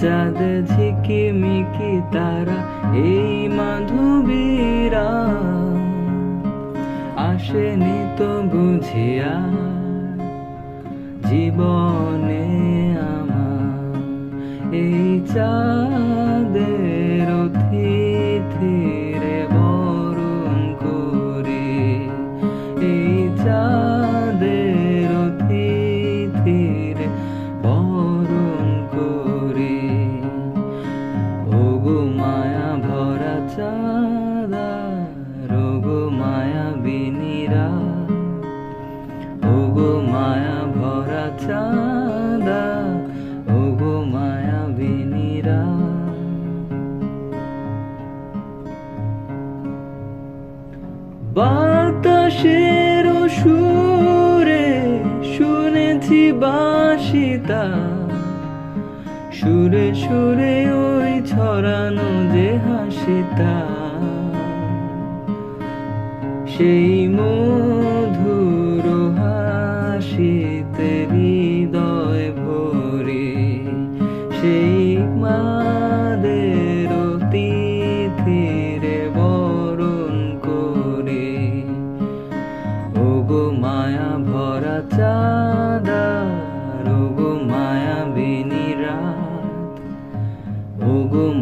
চাঁদ ঝিকিমিকি তারা এই মাধবীরা। আসেনি তো বুঝিয়া জীবনে আমার এই চাঁদের ওগো মায়া ভরা চাঁদা, ওগো মায়া বিনিরা। বাতাসের সুরে শুনেছি বাসিতা, সুরে সুরে ওই ছড়ানো যে হাসিতা। সেই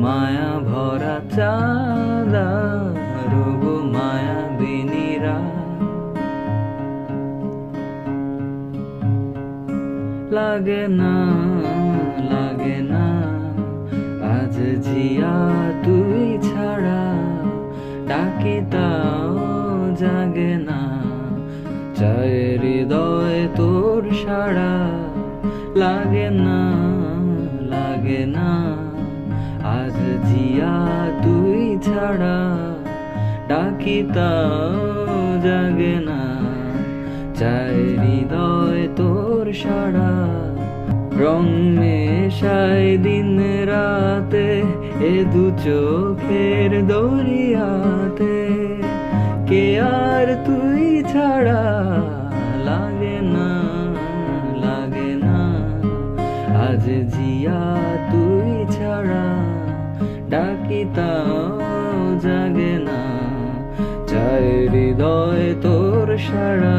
মায়া ভরা চাঁদা ওগো মায়া বিনিরাত লাগে না লাগে না, আজ জিয়া তুই ছাড়া ডাকি তাও জাগে না। চায় হৃদয় তোর সাড়া, লাগে না জিয়া তুই ছাড়া ডাকি তাও জাগে না। চায় হৃদয় তোর সাড়া, রং মেশায় দিন রাতে এ দু চোখের দরিয়াতে কে আর তুই ছাড়া লাগে না লাগে না। আজ জিয়া তাও জাগে না। চায় হৃদয় তোর সাড়া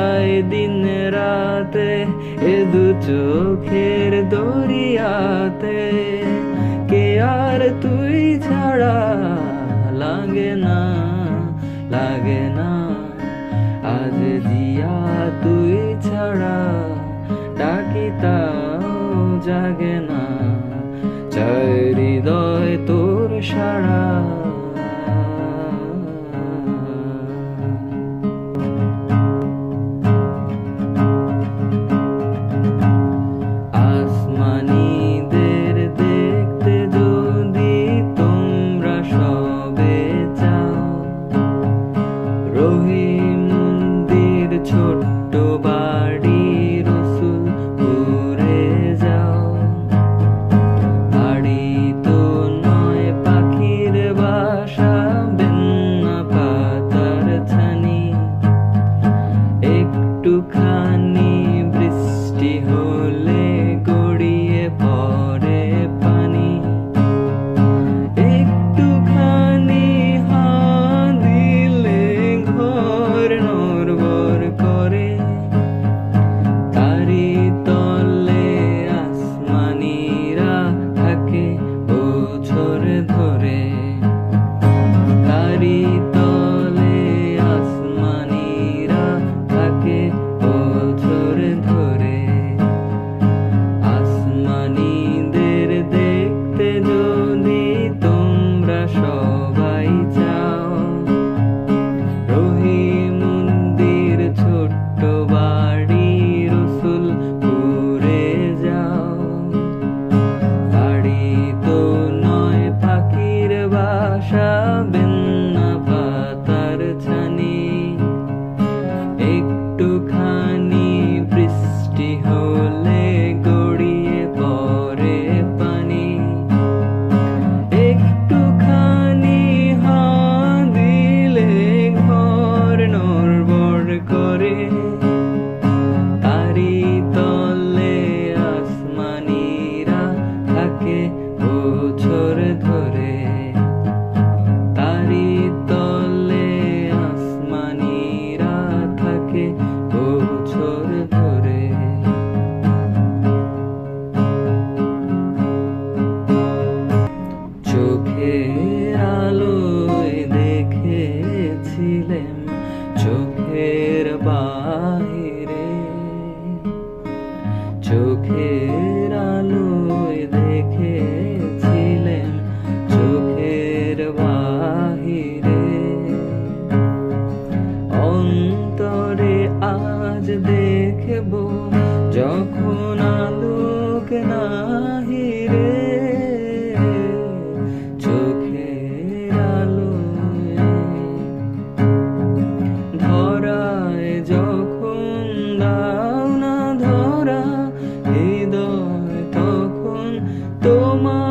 মেশায় দিন রাতে এ দু চোখের দরিয়াতে। কে আর তুই ছাড়া again. তোমার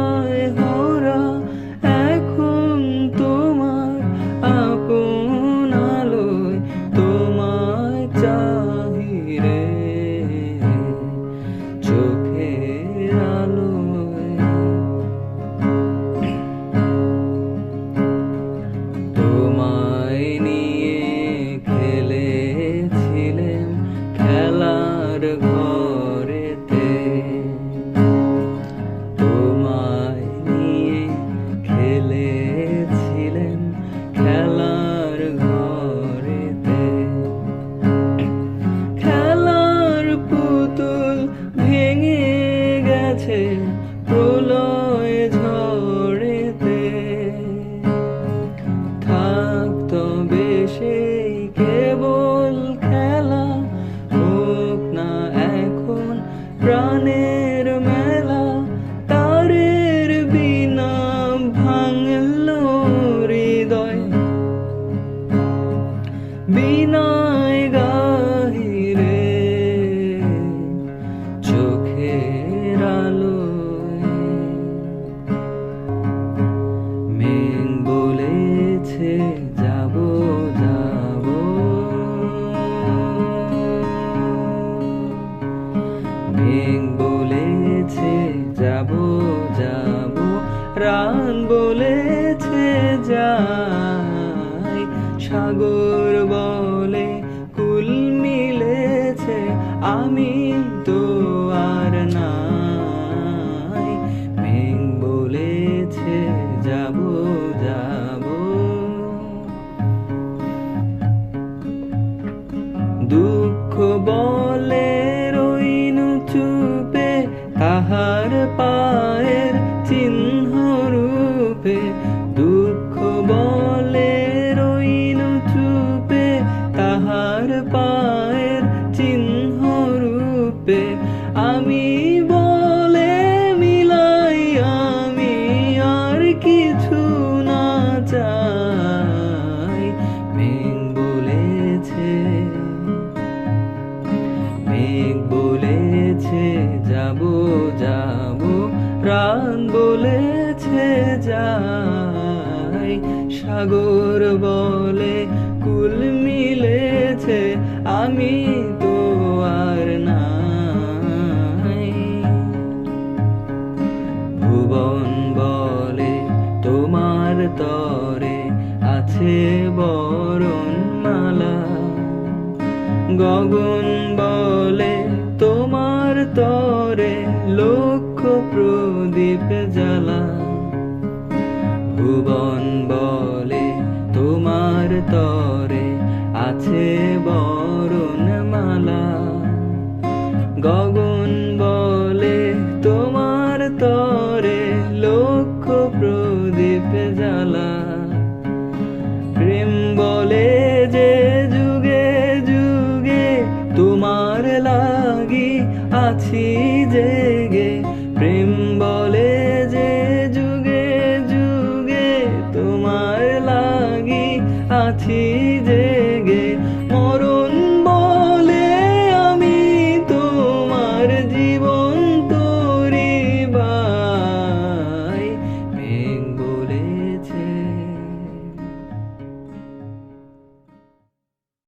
Prolong. যাব। প্রাণ বলেছে যাই, সাগর বলে কুল মিলেছে, আমি তো আর নাই। ভুবন বলে তোমার তরে আছে বরণ মালা গগন বলে গগন বলে তোমার তরে লক্ষ প্রদীপ জ্বালা। প্রেম বলে যে যুগে যুগে তোমার লাগি আছি জেগে। প্রেম বলে যে যুগে যুগে তোমার লাগি আছি যে